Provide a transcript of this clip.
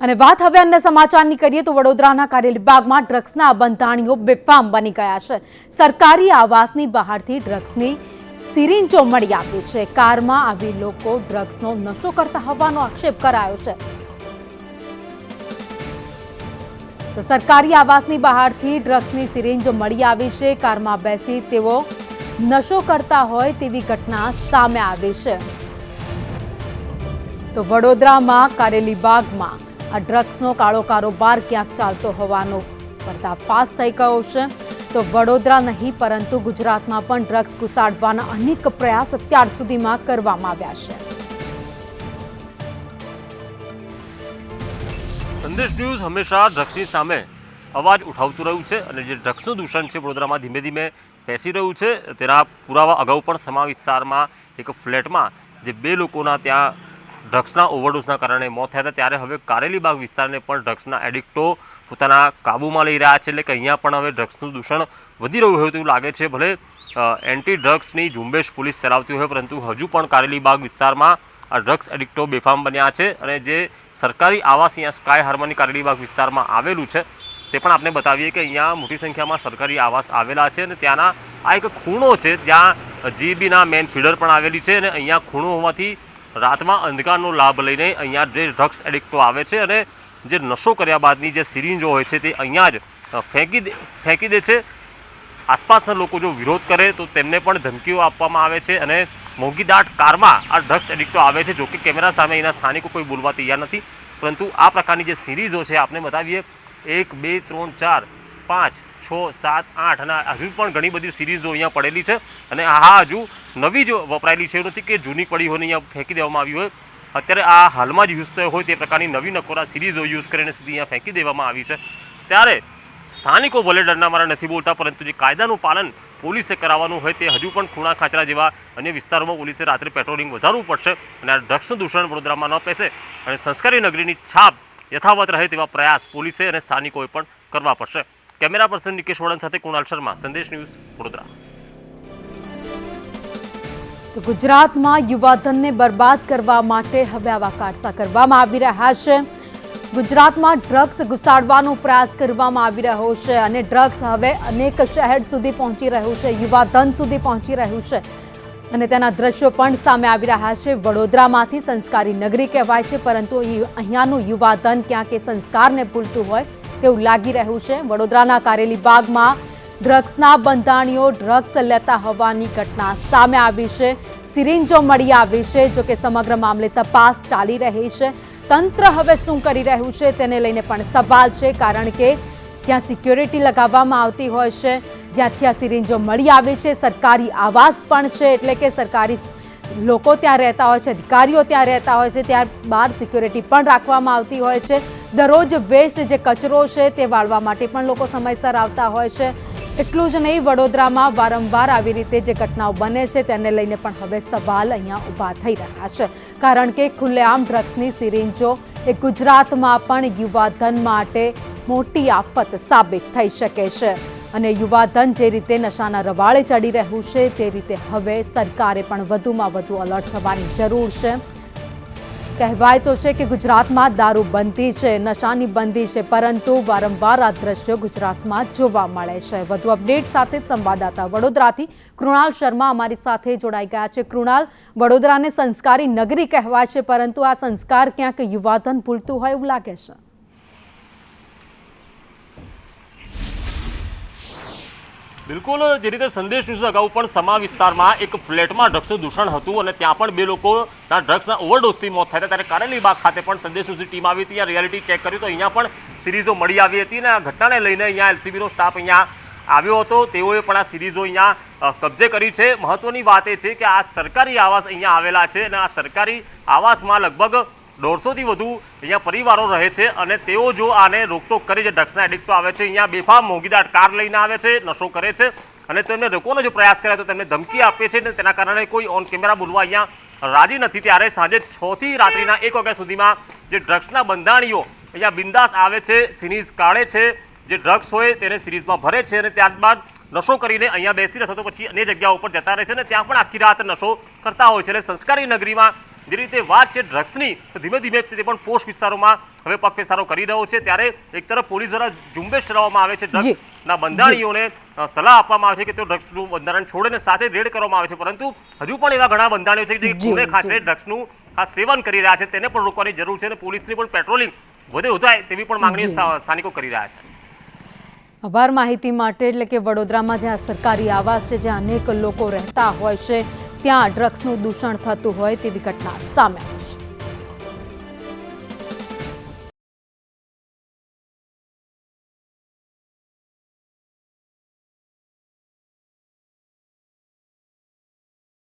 અને વાત હવે અન્ય સમાચારની કરીએ તો વડોદરાના કાર્યલિબાગમાં ડ્રગ્સના બંધાણીઓ બેફામ બની ગયા છે. સરકારી આવાસની બહારથી ડ્રગ્સની સિરિંજો મળી આવી છે. કારમાં આવી લોકો ડ્રગ્સનો નશો કરતા હોવાનો આક્ષેપ કરાયો છે. તો સરકારી આવાસની બહારથી ડ્રગ્સની સિરિંજ મળી આવી છે. કારમાં બેસી તેઓ નશો કરતા હોય તેવી ઘટના સામે આવી છે. તો વડોદરામાં કારેલીબાગમાં આ ડ્રગ્સનો કાળો કારોબાર ક્યાંક ચાલતો હોવાનો પર્દાફાશ થઈ ગયો છે. તો વડોદરા નહીં, પરંતુ ગુજરાતમાં પણ ડ્રગ્સ ઘુસાડવાના અનેક પ્રયાસ અત્યાર સુધીમાં કરવામાં આવ્યા છે. સંદેશ ન્યૂઝ હંમેશા ડ્રગ્સની સામે અવાજ ઉઠાવતું રહ્યું છે અને જે ડ્રગ્સનું દૂષણ છે વડોદરામાં ધીમે ધીમે બેસી રહ્યું છે. તેના પુરાવા અગાઉ પણ સમા વિસ્તારમાં એક ફ્લેટમાં જે બે લોકોના ત્યાં ડ્રગ્સના ઓવરડોઝના કારણે મોત થયા હતા. ત્યારે હવે કારેલીબાગ વિસ્તારને પણ ડ્રગ્સના એડિક્ટો પોતાના કાબૂમાં લઈ રહ્યા છે. એટલે કે અહીંયા પણ હવે ડ્રગ્સનું દૂષણ વધી રહ્યું હોય તેવું લાગે છે. ભલે એન્ટી ડ્રગ્સની ઝુંબેશ પોલીસ ચલાવતી હોય, પરંતુ હજુ પણ કારેલીબાગ વિસ્તારમાં આ ડ્રગ્સ એડિક્ટો બેફામ બન્યા છે અને જે સરકારી આવાસ અહીંયા સ્કાય હાર્મની કારેલીબાગ વિસ્તારમાં આવેલું છે, તે પણ આપણે બતાવીએ કે અહીંયા મોટી સંખ્યામાં સરકારી આવાસ આવેલા છે અને ત્યાંના આ એક ખૂણો છે ત્યાં જીબીના મેન ફીડર પણ આવેલી છે અને અહીંયા ખૂણો હોવાથી રાતમાં અંધકારનો લાભ લઈને અહીંયા જે ડ્રગ્સ એડિક્ટો આવે છે અને જે નશો કર્યા બાદની જે સિરિંજો હોય છે તે અહીંયા જ ફેંકી ફેંકી દે છે. આસપાસના લોકો જો વિરોધ કરે તો તેમને પણ ધમકીઓ આપવામાં આવે છે અને મોંઘીદાટ કારમાં આ ડ્રગ્સ એડિક્ટો આવે છે. જોકે કેમેરા સામે એના સ્થાનિકો કોઈ બોલવા તૈયાર નથી. પરંતુ આ પ્રકારની જે સિરીઝો છે આપણે બતાવીએ. એક, બે, ત્રણ, ચાર, પાંચ છ સાત આઠ અને હજુ પણ ઘણી બધી સિરીઝો અહીંયા પડેલી છે અને આ હજુ નવી જ વપરાયેલી છે એવું નથી કે જૂની પડી હોય અહીંયા ફેંકી દેવામાં આવી હોય. અત્યારે આ હાલમાં જ યુઝ થયો હોય તે પ્રકારની નવી નકોરા સિરીઝો યુઝ કરીને સીધી અહીંયા ફેંકી દેવામાં આવી છે. ત્યારે સ્થાનિકો ભલે ડરના મારા નથી બોલતા, પરંતુ જે કાયદાનું પાલન પોલીસે કરાવવાનું હોય તે હજુ પણ ખૂણા ખાચરા જેવા અન્ય વિસ્તારોમાં પોલીસે રાત્રે પેટ્રોલિંગ વધારવું પડશે અને આ ડ્રગ્સનું દૂષણ વડોદરામાં ન પેસે અને સંસ્કારી નગરીની છાપ યથાવત રહે તેવા પ્રયાસ પોલીસે અને સ્થાનિકોએ પણ કરવા પડશે. કેમેરા પર્સન નિકેશ વડન સાથે કુણાલ શર્મા. સંદેશ ન્યૂઝ વડોદરા. ગુજરાતમાં યુવાધનને બરબાદ કરવા માટે હવે આવા કાટસા કરવામાં આવી રહ્યા છે. ગુજરાતમાં ડ્રગ્સ ઘુસાડવાનો પ્રયાસ કરવામાં આવી રહ્યો છે અને ડ્રગ્સ હવે અનેક શહેર સુધી પહોંચી રહ્યું છે, યુવાધન સુધી પહોંચી રહ્યું છે. અને તેના દ્રશ્યો પણ સામે આવી રહ્યા છે. વડોદરામાંથી સંસ્કારી નગરી કહેવાય છે, પરંતુ અહીં- અહીંયાનું યુવાધન ક્યાંક એ સંસ્કારને ભૂલતું હોય તેવું લાગી રહ્યું છે. વડોદરાના કારેલીબાગમાં ડ્રગ્સના બંધાણીઓ ડ્રગ્સ લેતા હોવાની ઘટના સામે આવી છે. સિરિંજો મળી આવી છે, જો કે સમગ્ર મામલે તપાસ ચાલી રહી છે. તંત્ર હવે શું કરી રહ્યું છે તેને લઈને પણ સવાલ છે, કારણ કે ત્યાં સિક્યોરિટી લગાવવામાં આવતી હોય છે. જ્યાંથી આ સિરિંજો મળી આવી છે, સરકારી આવાસ પણ છે, એટલે કે સરકારી લોકો ત્યાં રહેતા હોય છે, અધિકારીઓ ત્યાં રહેતા હોય છે ત્યાં બહાર સિક્યોરિટી પણ રાખવામાં આવતી હોય છે. દરરોજ વેસ્ટ જે કચરો છે તે વાળવા માટે પણ લોકો સમયસર આવતા હોય છે. એટલું જ નહીં, વડોદરામાં વારંવાર આવી રીતે જે ઘટનાઓ બને છે તેને લઈને પણ હવે સવાલ અહીંયા ઊભા થઈ રહ્યા છે. કારણ કે ખુલ્લેઆમ ડ્રગ્સની સિરિંજો એ ગુજરાતમાં પણ યુવાધન માટે મોટી આફત સાબિત થઈ શકે છે. અને યુવાધન જે રીતે નશાના રવાળે ચડી રહ્યું છે, તે રીતે હવે સરકારે પણ વધુમાં વધુ અલર્ટ થવાની જરૂર છે. કહેવાય તો છે કે ગુજરાતમાં દારૂ બંધી છે, નશાની બંધી છે, પરંતુ વારંવાર આ દ્રશ્યો ગુજરાતમાં જોવા મળે છે. વધુ અપડેટ સાથે સંવાદદાતા વડોદરાથી કૃણાલ શર્મા અમારી સાથે જોડાઈ ગયા છે. કૃણાલ, વડોદરાને સંસ્કારી નગરી કહેવાય છે, પરંતુ આ સંસ્કાર ક્યાંક યુવાધન ભૂલતું હોય એવું લાગે છે? બિલકુલ, જે રીતે સંદેશ ન્યૂઝ અગાઉ પણ સમા વિસ્તારમાં એક ફ્લેટમાં ડ્રગ્સનું દૂષણ હતું અને ત્યાં પણ બે લોકોના ડ્રગ્સના ઓવરડોઝથી મોત થયા ત્યારે કારેલીબાગ ખાતે પણ સંદેશ ન્યૂઝની ટીમ આવી હતી રિયાલિટી ચેક કર્યું તો અહીંયા પણ સિરીઝો મળી આવી હતી અને આ ઘટનાને લઈને અહીંયા એલસીબીનો સ્ટાફ અહીંયા આવ્યો હતો. તેઓએ પણ આ સિરીઝો અહીંયા કબજે કરી છે. મહત્વની વાત એ છે કે આ સરકારી આવાસ અહીંયા આવેલા છે અને આ સરકારી આવાસમાં લગભગ દોઢસોથી વધુ અહીંયા પરિવારો રહે છે અને તેઓ જો આને રોકટોક કરી જે ડ્રગ્સના એડિક્ટો આવે છે, અહીંયા બેફામ મોંઘીદાર કાર લઈને આવે છે, નશો કરે છે અને તેમને રોકવાનો જો પ્રયાસ કરે તો તેમને ધમકી આપે છે અને તેના કારણે કોઈ ઓન કેમેરા બોલવા અહીંયા રાજી નથી. ત્યારે સાંજે છથી રાત્રિના એક વાગ્યા સુધીમાં જે ડ્રગ્સના બંધાણીઓ અહીંયા બિંદાસ આવે છે, સિરીઝ કાઢે છે, જે ડ્રગ્સ હોય તેને સિરીઝમાં ભરે છે અને ત્યારબાદ નશો કરીને અહીંયા બેસી રહેતો તો પછી અન્ય જગ્યાઓ ઉપર જતા રહે છે અને ત્યાં પણ આખી રાત નશો કરતા હોય છે. એટલે સંસ્કારી નગરીમાં જે રીતે વાત છે ડ્રગ્સની તો ધીમે ધીમે તે પણ પોસ્ટ વિસ્તારોમાં હવે પગપેસારો કરી રહ્યો છે. ત્યારે એક તરફ પોલીસ દ્વારા ઝુંબેશ ચલાવવામાં આવે છે ડ્રગ્સના બંધાણીઓને સલાહ આપવામાં આવે છે કે તેઓ ડ્રગ્સનું બંધારણ છોડીને સાથે રેડ કરવામાં આવે છે. પરંતુ હજુ પણ એવા ઘણા બંધારણીઓ છે કે જે જી, ખાતે ડ્રગ્સનું આ સેવન કરી રહ્યા છે. તેને પણ રોકવાની જરૂર છે અને પોલીસની પણ પેટ્રોલિંગ વધે વધાય તેવી પણ માંગણી સ્થાનિકો કરી રહ્યા છે. આભાર માહિતી માટે એટલે કે વડોદરામાં જ્યાં સરકારી આવાસ છે જ્યાં અનેક લોકો રહેતા હોય છે ત્યાં ડ્રગ્સનું દૂષણ થતું હોય તેવી ઘટના સામે આવી.